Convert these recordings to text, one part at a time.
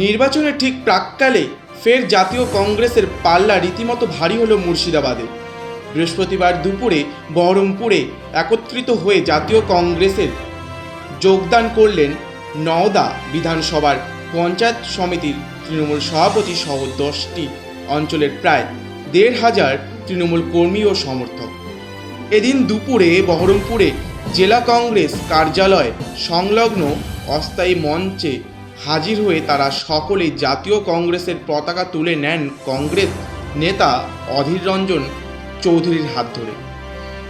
নির্বাচনের ঠিক প্রাককালে ফের জাতীয় কংগ্রেসের পাল্লা রীতিমতো ভারী হলো মুর্শিদাবাদে। বৃহস্পতিবার দুপুরে বহরমপুরে একত্রিত হয়ে জাতীয় কংগ্রেসের যোগদান করলেন নওদা বিধানসভার পঞ্চায়েত সমিতির তৃণমূল সভাপতি সহ দশটি অঞ্চলের প্রায় দেড় হাজার তৃণমূল কর্মী ও সমর্থক। এদিন দুপুরে বহরমপুরে জেলা কংগ্রেস কার্যালয় সংলগ্ন অস্থায়ী মঞ্চে হাজির হয়ে তারা সকলেই জাতীয় কংগ্রেসের পতাকা তুলে নেন কংগ্রেস নেতা অধীর রঞ্জন চৌধুরীর হাত ধরে।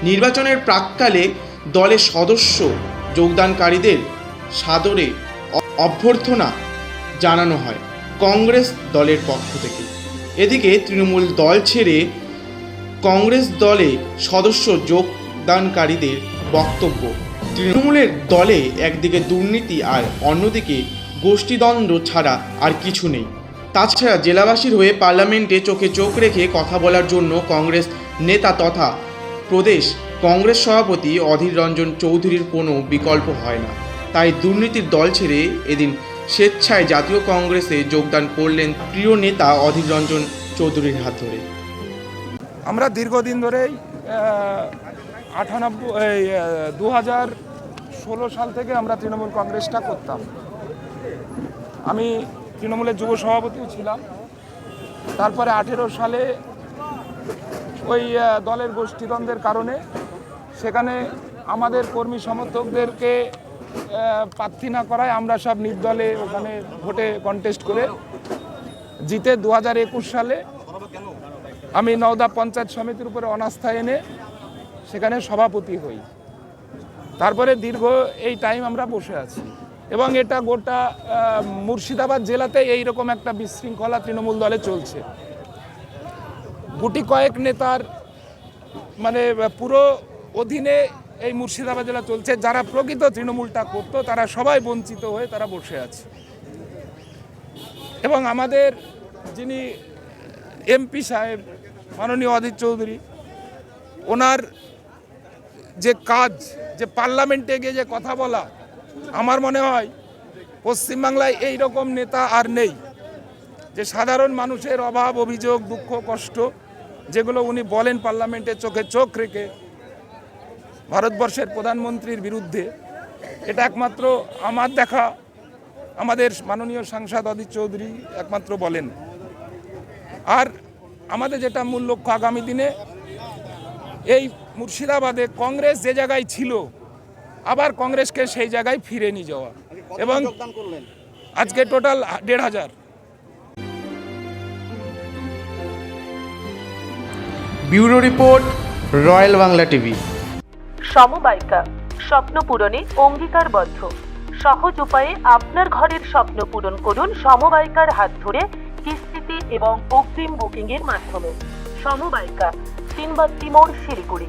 নির্বাচনের প্রাককালে দলের সদস্য যোগদানকারীদের সাদরে অভ্যর্থনা জানানো হয় কংগ্রেস দলের পক্ষ থেকে। এদিকে তৃণমূল দল ছেড়ে কংগ্রেস দলে সদস্য যোগদানকারীদের বক্তব্য। তৃণমূলের দলে একদিকে দুর্নীতি আর অন্যদিকে গোষ্ঠীদ্বন্দ্ব ছাড়া আর কিছু নেই। তাছাড়া জেলাবাসীর হয়ে পার্লামেন্টে চোখে চোখ রেখে কথা বলার জন্য কংগ্রেস নেতা তথা প্রদেশ কংগ্রেস সভাপতি অধীর রঞ্জন চৌধুরীর কোনো বিকল্প হয় না। তাই দুর্নীতির দল ছেড়ে এদিন স্বেচ্ছায় জাতীয় কংগ্রেসে যোগদান করলেন প্রিয় নেতা অধীর রঞ্জন চৌধুরীর হাত ধরে। আমরা দীর্ঘদিন ধরেই আটানব্বই দু হাজার ষোলো সাল থেকে আমরা তৃণমূল কংগ্রেসটা করতাম। আমি তৃণমূলের যুব সভাপতিও ছিলাম। তারপরে আঠেরো সালে ওই দলের গোষ্ঠীদ্বন্দ্বের কারণে সেখানে আমাদের কর্মী সমর্থকদেরকে প্রার্থী না করায় আমরা সব নির্দলে ওখানে ভোটে কন্টেস্ট করে জিতে দু হাজার একুশ সালে আমি নওদা পঞ্চায়েত সমিতির উপরে অনাস্থা এনে সেখানে সভাপতি হই। তারপরে দীর্ঘ এই টাইম আমরা বসে আছি। এবং এটা গোটা মুর্শিদাবাদ জেলাতে এই রকম একটা বিশৃঙ্খলা তৃণমূল দলে চলছে। গুটি কয়েক নেতার মানে পুরো অধীনে এই মুর্শিদাবাদ জেলা চলছে। যারা প্রকৃত তৃণমূলটা করতো, তারা সবাই বঞ্চিত হয়ে তারা বসে আছে। এবং আমাদের যিনি এমপি সাহেব, মাননীয় অজিত চৌধুরী, ওনার যে কাজ, যে পার্লামেন্টে গিয়ে যে কথা বলা আমার মনে হয় পশ্চিমবাংলায় এই রকম নেতা আর নেই। যে সাধারণ মানুষের অভাব, অভিযোগ, দুঃখ, কষ্ট যেগুলো উনি বলেন পার্লামেন্টে চোখে চোখ রেখে ভারতবর্ষের প্রধানমন্ত্রীর বিরুদ্ধে, এটা একমাত্র আমার দেখা, আমাদের মাননীয় সাংসদ অধীর চৌধুরী একমাত্র বলেন। আর আমাদের যেটা মূল লক্ষ্য আগামী দিনে, এই মুর্শিদাবাদে কংগ্রেস যে জায়গায় ছিল আবার কংগ্রেসকে সেই জায়গায় ফিরে নিয়ে যাওয়া। এবং আজকে টোটাল দেড় হাজার। Bureau report royal Bangla TV. সমবায়িকা স্বপ্ন পূরণে অঙ্গীকারবদ্ধ। সহজ উপায়ে আপনার ঘরের স্বপ্ন পূরণ করুন সমবায়িকার হাত ধরে কিস্তিতে এবং অগ্রিম বুকিং এর মাধ্যমে। সমবায়িকা তিনবাত্তি মোড় শিলিগুড়ি।